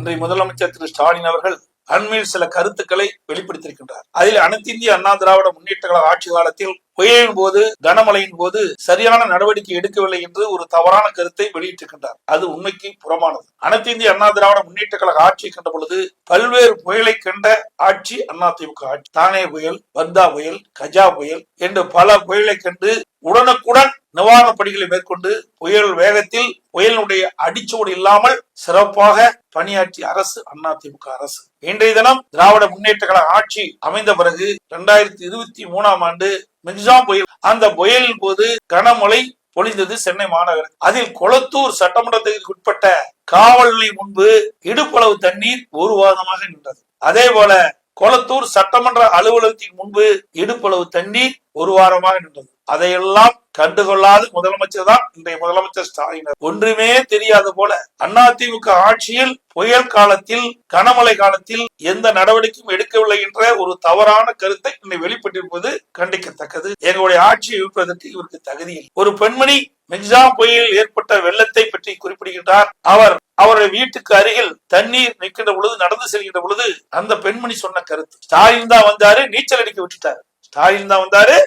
இன்றைய முதலமைச்சர் திரு ஸ்டாலின் அவர்கள் அண்மையில் சில கருத்துக்களை வெளிப்படுத்தியிருக்கின்றார். அதில் அனைத்திந்திய அண்ணா திராவிட முன்னேற்ற கழக ஆட்சி காலத்தில் புயலின் போது கனமழையின் போது சரியான நடவடிக்கை எடுக்கவில்லை என்று ஒரு தவறான கருத்தை வெளியிட்டிருக்கின்றார். அது உண்மைக்கு புறமானது. அனைத்து இந்திய அண்ணா திராவிட முன்னேற்ற கழக ஆட்சி கண்ட பொழுது பல்வேறு புயலை கண்ட ஆட்சி அதிமுக ஆட்சி. தானே புயல் வந்தா புயல் கஜா புயல் என்று பல புயலை கண்டு உடனுக்குடன் நிவாரணப் பணிகளை மேற்கொண்டு புயல் வேகத்தில் புயலினுடைய அடிச்சோடு இல்லாமல் சிறப்பாக பணியாற்றிய அரசு அதிமுக அரசு. இன்றைய தினம் திராவிட முன்னேற்ற கழக ஆட்சி அமைந்த பிறகு இரண்டாயிரத்தி இருபத்தி மூணாம் ஆண்டு மிக்ஜாம் புயல் அந்த புயலின் போது கனமழை பொழிந்தது சென்னை மாநகரம். அதில் கொளத்தூர் சட்டமன்றத்திற்கு உட்பட்ட காவல் நிலையம் முன்பு இடுப்பளவு தண்ணீர் ஒரு வாரமாக நின்றது. அதே போல கொளத்தூர் சட்டமன்ற அலுவலகத்தின் முன்பு இடுப்பளவு தண்ணீர் ஒரு வாரமாக நின்றது. அதையெல்லாம் கண்டுகொள்ளாத முதலமைச்சர் தான் இன்றைய முதலமைச்சர் ஸ்டாலின் ஒன்றுமே தெரியாது போல அதிமுக ஆட்சியில் புயல் காலத்தில் கனமழை காலத்தில் எந்த நடவடிக்கையும் எடுக்கவில்லை என்ற ஒரு தவறான கருத்தை இன்னை வெளிப்பட்டிருப்பது கண்டிக்கத்தக்கது. எங்களுடைய ஆட்சியை இருப்பதற்கு இவருக்கு தகுதி ஒரு பெண்மணி மிக்ஜாம் புயலில் ஏற்பட்ட வெள்ளத்தை பற்றி குறிப்பிடுகின்றார். அவர் அவருடைய வீட்டுக்கு அருகில் தண்ணீர் நிற்கின்ற பொழுது நடந்து செல்கின்ற பொழுது அந்த பெண்மணி சொன்ன கருத்து. ஸ்டாலின் தான் வந்தாரு நீச்சல் அடிக்க விட்டுட்டாரு. ஸ்டாலின் தான் வந்தாரு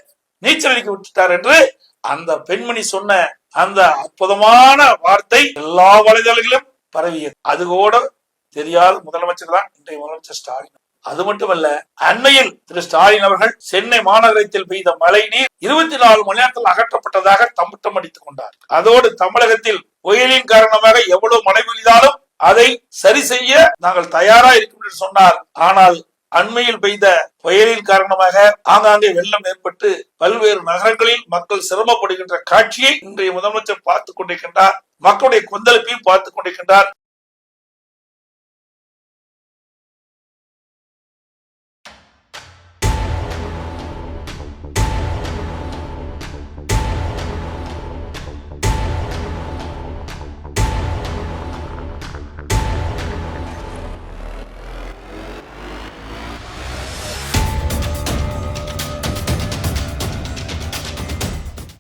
நீச்சல் அடிக்க விட்டுட்டார் என்று அந்த பெண்மணி சொன்ன அந்த அற்புதமான வார்த்தை எல்லா வலைதளங்களிலும் பரவியது. அது கூட தெரியாத முதலமைச்சர் தான் இன்றைய முதலமைச்சர் ஸ்டாலின். அது மட்டுமல்ல அண்மையில் திரு ஸ்டாலின் அவர்கள் சென்னை மாநகரத்தில் பெய்த மழை நீர் இருபத்தி நாலு மணி நேரத்தில் அகற்றப்பட்டதாக தம்பட்டம் அடித்துக் கொண்டார். அதோடு தமிழகத்தில் புயலின் காரணமாக எவ்வளவு மழை பெய்தாலும் அதை சரி செய்ய நாங்கள் தயாரா இருக்கும் என்று சொன்னார். ஆனால் அண்மையில் பெய்த புயலின் காரணமாக ஆங்காங்கே வெள்ளம் ஏற்பட்டு பல்வேறு நகரங்களில் மக்கள் சிரமப்படுகின்ற காட்சியை இன்றைய முதலமைச்சர் பார்த்துக் கொண்டிருக்கின்றார். மக்களுடைய கொந்தளிப்பையும் பார்த்துக் கொண்டிருக்கின்றார்.